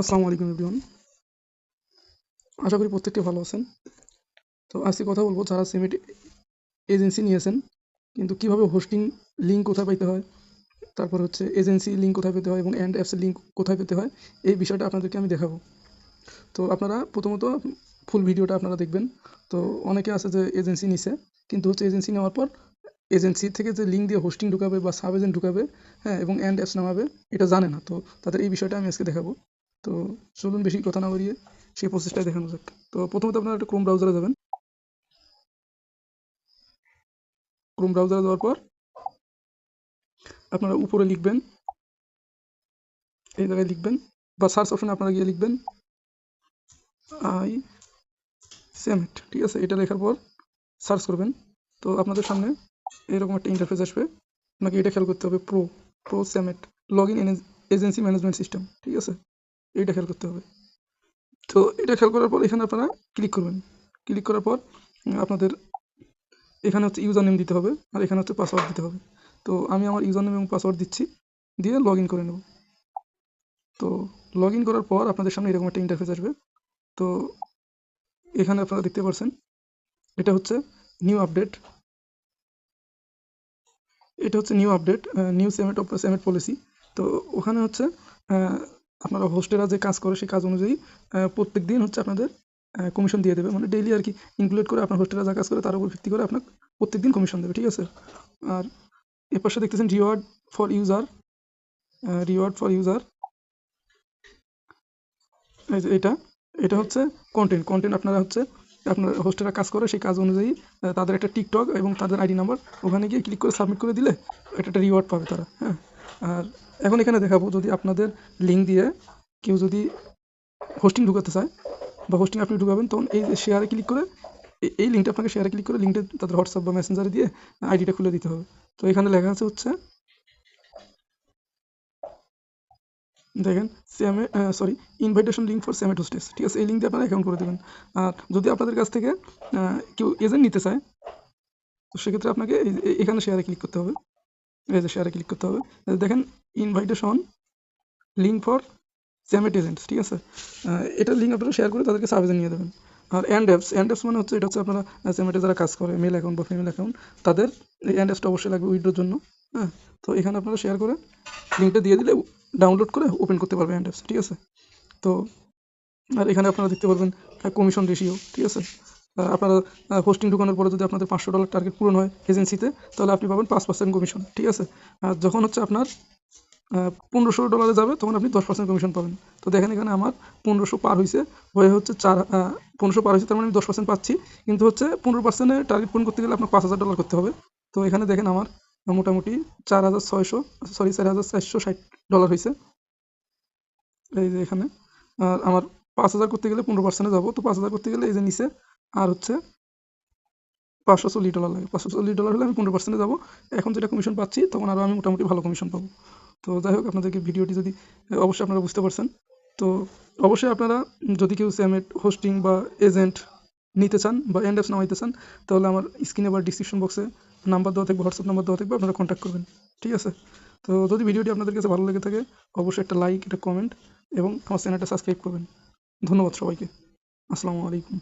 আসসালামু আলাইকুম এভরিওয়ান আশা করি প্রত্যেকটি ভালো আছেন। তো আজকে কথা বলব যারা সিমেন্ট এজেন্সি নিয়েছেন, কিন্তু কীভাবে হোস্টিং লিঙ্ক কোথায় পেতে হয়, তারপর হচ্ছে এজেন্সি লিঙ্ক কোথায় পেতে হয় এবং অ্যান্ড অ্যাপসের লিঙ্ক কোথায় পেতে হয়, এই বিষয়টা আপনাদেরকে আমি দেখাবো। তো আপনারা প্রথমত ফুল ভিডিওটা আপনারা দেখবেন। তো অনেকে আছে যে এজেন্সি নিছে, কিন্তু হচ্ছে এজেন্সি নেওয়ার পর এজেন্সি থেকে যে লিঙ্ক দিয়ে হোস্টিং ঢুকাবে বা সাব এজেন্ট ঢুকাবে হ্যাঁ এবং অ্যান্ড অ্যাপস নামাবে, এটা জানে না। তো তাদের এই বিষয়টা আমি আজকে দেখাবো। তো চলুন বেশি কথা না বাড়িয়ে সেই প্রসেসটাই দেখানো যাক। তো প্রথমত আপনারা একটা ক্রোম ব্রাউজারে যাবেন। ক্রোম ব্রাউজারে যাওয়ার পর আপনারা উপরে লিখবেন, এই জায়গায় লিখবেন বা সার্চ অপশনে আপনারা গিয়ে লিখবেন আই সেমেট ঠিক আছে? এটা লেখার পর সার্চ করবেন। তো আপনাদের সামনে এরকম একটা ইন্টারফেস আসবে। আপনাকে এটা খেয়াল করতে হবে pro pro সেমেট log in agency management system ঠিক আছে? এইটা খেয়াল করতে হবে। তো এটা খেয়াল করার পর এখানে আপনারা ক্লিক করবেন। ক্লিক করার পর আপনাদের এখানে হচ্ছে ইউজার নেম দিতে হবে আর এখানে হচ্ছে পাসওয়ার্ড দিতে হবে। তো আমি আমার ইউজার নেম এবং পাসওয়ার্ড দিচ্ছি, দিয়ে লগ করে নেব। তো লগ করার পর আপনাদের সামনে এরকম একটা ইন্টারফেস আসবে। তো এখানে আপনারা দেখতে পাচ্ছেন এটা হচ্ছে নিউ আপডেট এটা হচ্ছে নিউ আপডেট নিউ সেমেট সেমেট পলিসি তো ওখানে হচ্ছে আপনারা হোস্টেরা যে কাজ করে সেই কাজ অনুযায়ী প্রত্যেক দিন হচ্ছে আপনাদের কমিশন দিয়ে দেবে। মানে ডেইলি আর কি ইনক্লুড করে আপনার হোস্টেরা যা কাজ করে তার উপর ভিত্তি করে আপনার প্রত্যেক দিন কমিশন দেবে, ঠিক আছে? আর এর পাশে দেখতেছেন reward for user reward for user এটা এটা হচ্ছে কন্টেন্ট কন্টেন্ট আপনারা হচ্ছে, আপনার হোস্টেরা কাজ করে সেই কাজ অনুযায়ী তাদের একটা টিকটক এবং তাদের আইডি নাম্বার ওখানে গিয়ে ক্লিক করে সাবমিট করে দিলে এটা একটা রিওয়ার্ড পাবে তারা হ্যাঁ? আর এখন এখানে দেখাবো যদি আপনাদের লিঙ্ক দিয়ে কেউ যদি হোস্টিং ঢুকাতে চায় বা হোস্টিং আপনি ঢুকাবেন, তখন এই শেয়ারে ক্লিক করে এই- লিঙ্কটা আপনাকে শেয়ারে ক্লিক করে লিঙ্কটা তাদের হোয়াটসঅ্যাপ বা মেসেঞ্জারে দিয়ে আইডিটা খুলে দিতে হবে। তো এখানে লেখা আছে হচ্ছে দেখেন সেমে সরি ইনভাইটেশন লিঙ্ক ফর সেমেট হোস্টেস ঠিক আছে, এই লিঙ্ক দিয়ে আপনারা অ্যাকাউন্ট করে দেবেন। আর যদি আপনাদের কাছ থেকে কেউ এজেন্ট নিতে চায়, তো সেক্ষেত্রে আপনাকে এখানে শেয়ারে ক্লিক করতে হবে। এই যে শেয়ারে ক্লিক করতে হবে। দেখেন ইনভাইটেশন লিঙ্ক ফর এজেন্টস ঠিক আছে? এটা লিঙ্ক আপনারা শেয়ার করে তাদেরকে এজেন্ট নিয়ে দেবেন আর অ্যান্ড অ্যাপস অ্যান্ড অ্যাপস মানে হচ্ছে, এটা হচ্ছে আপনারা সেমেটে যারা কাজ করে মেল অ্যাকাউন্ট বা ফিমেল অ্যাকাউন্ট তাদের এই অ্যান্ড অ্যাপসটা অবশ্যই লাগবে উইড্রোর জন্য হ্যাঁ? তো এখানে আপনারা শেয়ার করে লিঙ্কটা দিয়ে দিলে ডাউনলোড করে ওপেন করতে পারবে অ্যান্ড অ্যাপস ঠিক আছে? তো, আর এখানে আপনারা দেখতে পারবেন কমিশন রেশিও ঠিক আছে? আপনারা হোস্টিং ঢুকানোর পরে যদি আপনাদের পাঁচশো ডলার টার্গেট পূরণ হয় এজেন্সিতে তাহলে আপনি পাবেন পাঁচ পার্সেন্ট কমিশন ঠিক আছে? আর যখন হচ্ছে আপনার পনেরোশো ডলারে যাবে, তখন আপনি দশ পার্সেন্ট কমিশন পাবেন। তো দেখেন এখানে আমার পনেরোশো পার হয়েছে হয়ে হচ্ছে চার পনেরোশো পার হয়েছে তার মানে আমি দশ পার্সেন্ট পাচ্ছি। কিন্তু হচ্ছে পনেরো পার্সেন্টে টার্গেট পূরণ করতে গেলে আপনার পাঁচ হাজার ডলার করতে হবে। তো এখানে দেখেন আমার মোটামুটি চার হাজার ছয়শো সরি চার হাজার চারশো ষাট ডলার হয়েছে এই যে এখানে, আর আমার পাঁচ হাজার করতে গেলে পনেরো পার্সেন্টে যাব। তো পাঁচ হাজার করতে গেলে এই যে নিচে আর হচ্ছে পাঁচশো চল্লিশ ডলার লাগে। পাঁচশো চল্লিশ ডলার হলে আমি পনেরো পার্সেন্টে যাব। এখন যেটা কমিশন পাচ্ছি, তখন আরও আমি মোটামুটি ভালো কমিশন পাবো। তো যাই হোক, আপনাদেরকে ভিডিওটি যদি অবশ্যই আপনারা বুঝতে পারছেন। তো অবশ্যই আপনারা যদি কেউ স্যামেট হোস্টিং বা এজেন্ট নিতে চান বা এন্ড অ্যাপস নামাইতে চান, তাহলে আমার স্ক্রিনে বা ডিসক্রিপশন বক্সে নাম্বার দেওয়া থাকবে হোয়াটসঅ্যাপ নাম্বার দেওয়া থাকবে, আপনারা কন্ট্যাক্ট করবেন। ঠিক আছে? তো যদি ভিডিওটি আপনাদের কাছে ভালো লেগে থাকে, অবশ্যই একটা লাইক একটা কমেন্ট এবং আমার চ্যানেলটা সাবস্ক্রাইব করবেন। ধন্যবাদ সবাইকে। আসসালামু আলাইকুম।